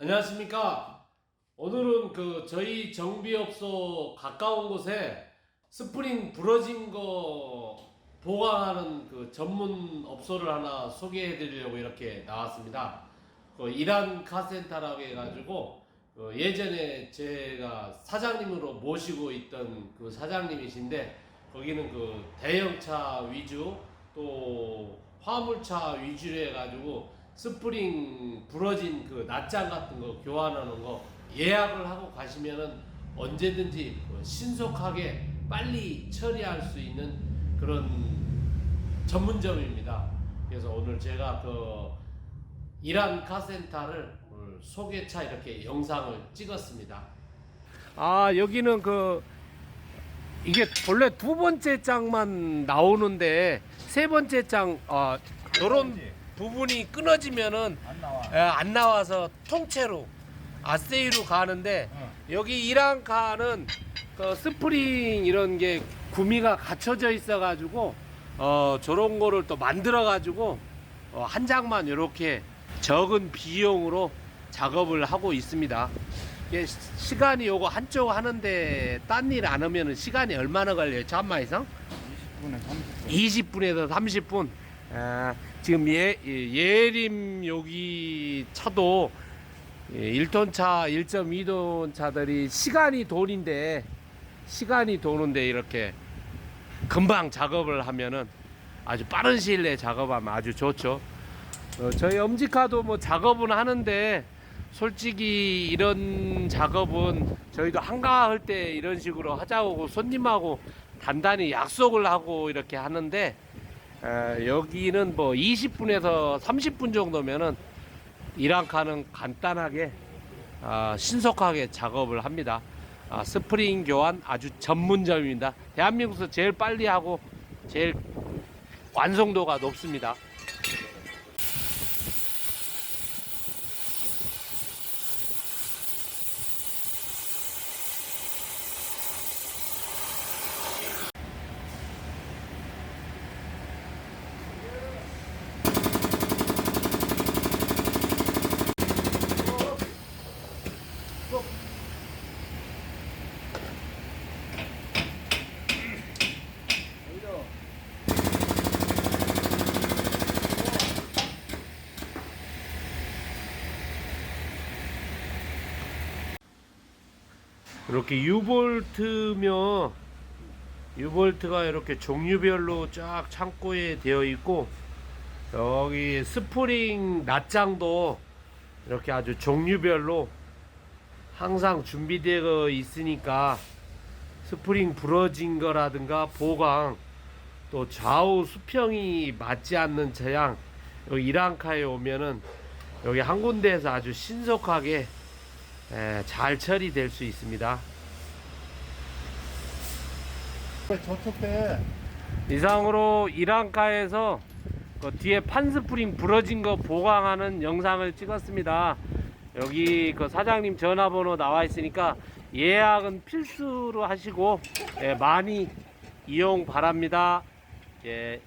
안녕하십니까. 오늘은 그 저희 정비업소 가까운 곳에 스프링 부러진 거 보강하는 그 전문 업소를 하나 소개해 드리려고 이렇게 나왔습니다. 그 이란 카센터라고 해가지고 그 예전에 제가 사장님으로 모시고 있던 그 사장님이신데 거기는 그 대형차 위주 또 화물차 위주로 해가지고 스프링 부러진 그 낫장 같은 거 교환하는 거 예약을 하고 가시면은 언제든지 그 신속하게 빨리 처리할 수 있는 그런 전문점입니다. 그래서 오늘 제가 그 이란 카센터를 오늘 소개차 이렇게 영상을 찍었습니다. 아 여기는 그 이게 원래 두 번째 장만 나오는데 세 번째 장 아, 이런 부분이 끊어지면은 안 나와. 에, 안 나와서 통째로 아세이로 가는데 어. 여기 이란카는 그 스프링 이런 게 구미가 갖춰져 있어 가지고 어 저런 거를 또 만들어 가지고 어, 한 장만 이렇게 적은 비용으로 작업을 하고 있습니다. 이게 시- 시간이 요거 한쪽 하는데 딴 일 안 하면은 시간이 얼마나 걸려요? 잠만 이상? 20분에 30분. 20분에서 30분. 아, 지금 예, 예, 예림 여기 차도 예, 1톤 차, 1.2톤 차들이 시간이 돈인데 시간이 도는데 이렇게 금방 작업을 하면은 아주 빠른 시일 내에 작업하면 아주 좋죠. 어, 저희 엄지카도 뭐 작업은 하는데 솔직히 이런 작업은 저희도 한가할 때 이런 식으로 하자고 손님하고 단단히 약속을 하고 이렇게 하는데 에, 여기는 뭐 20분에서 30분 정도면은 이란카는 간단하게 아, 신속하게 작업을 합니다. 아, 스프링 교환 아주 전문점입니다. 대한민국에서 제일 빨리 하고 제일 완성도가 높습니다. 이렇게 유볼트며 유볼트가 이렇게 종류별로 쫙 창고에 되어 있고 여기 스프링 낫장도 이렇게 아주 종류별로 항상 준비되어 있으니까 스프링 부러진 거라든가 보강 또 좌우 수평이 맞지 않는 차량 여기 이란카에 오면은 여기 한 군데에서 아주 신속하게 에, 잘 처리될 수 있습니다. 저쪽 때 이상으로 이란카에서 그 뒤에 판스프링 부러진 거 보강하는 영상을 찍었습니다. 여기 그 사장님 전화번호 나와 있으니까 예약은 필수로 하시고 예, 많이 이용 바랍니다. 예,